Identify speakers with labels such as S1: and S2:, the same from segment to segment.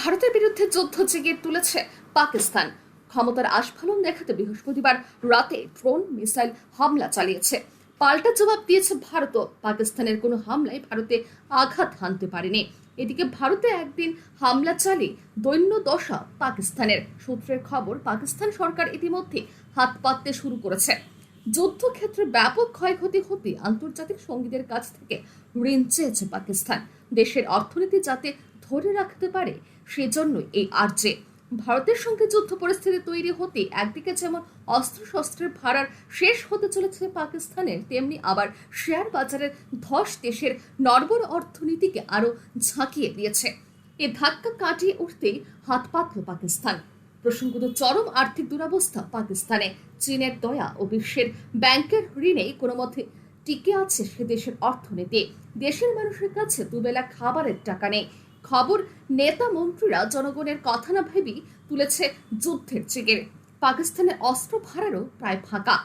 S1: ভারতের বিরুদ্ধে যুদ্ধ জেগে তুলেছে পাকিস্তান। ক্ষমতার আস্ফালন দেখাতে বৃহস্পতিবার রাতে ড্রোন, মিসাইল হামলা চালিয়েছে। পাল্টা জবাব দিয়েছে ভারতও পাকিস্তানের কোনো হামলায় ভারতে আঘাত হানতে পারেনি। এদিকে ভারতে একদিন হামলা চালিয়ে দৈন্য দশা পাকিস্তানের। সূত্রের খবর, পাকিস্তান সরকার ইতিমধ্যে হাত পাততে শুরু করেছে। যুদ্ধক্ষেত্রে ব্যাপক ক্ষয়ক্ষতি হতে আন্তর্জাতিক সঙ্গীদের কাছ থেকে ঋণ চেয়েছে পাকিস্তান। দেশের অর্থনীতি যাতে ধরে রাখতে পারে, সেজন্যই এই আর্জে ভারতের সঙ্গে যুদ্ধ পরিস্থিতি তৈরি হতে একদিকে যেমন অস্ত্রশস্ত্রের ভাড়ার শেষ হতে চলেছে পাকিস্তানের, তেমনি আবার শেয়ার বাজারের ধস দেশের নর্বর অর্থনীতিকে আরও ঝাঁকিয়ে দিয়েছে। এ ধাক্কা কাটিয়ে উঠতেই হাত পাতল পাকিস্তান। প্রসঙ্গত চরম আর্থিক দুরবস্থা পাকিস্তানে। চীনের দয়া ও বিশ্বের ব্যাংকের ঋণে কোনো মতে টিকে আছে সে দেশের অর্থনীতি। দেশের মানুষের কাছে দুবেলা খাবারের টাকা নেই। খবর নেতা মন্ত্রীরা জনগণের কথা না ভেবেই তুলেছে যুদ্ধের চিগের। পাকিস্তানের অস্ত্র ভাড়ারও প্রায় ফাঁকা।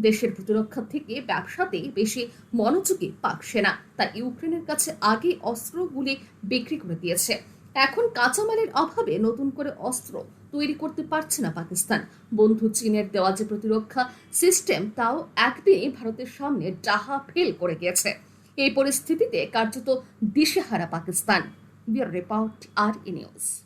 S1: দেশের প্রতিরক্ষা থেকে ব্যবসাতেই বেশি মনোযোগী পাক সেনা। তা ইউক্রেনের কাছে আগে অস্ত্রগুলি বিক্রি করে দিয়েছে। এখন কাঁচামালের অভাবে নতুন করে অস্ত্র তৈরি করতে পারছে না পাকিস্তান। বন্ধু চীনের দেওয়া যে প্রতিরক্ষা সিস্টেম, তাও একদিনে ভারতের সামনে ডাহা ফেল করে গিয়েছে। এই পরিস্থিতিতে কার্যত দিশেহারা Pakistan. We are about our news.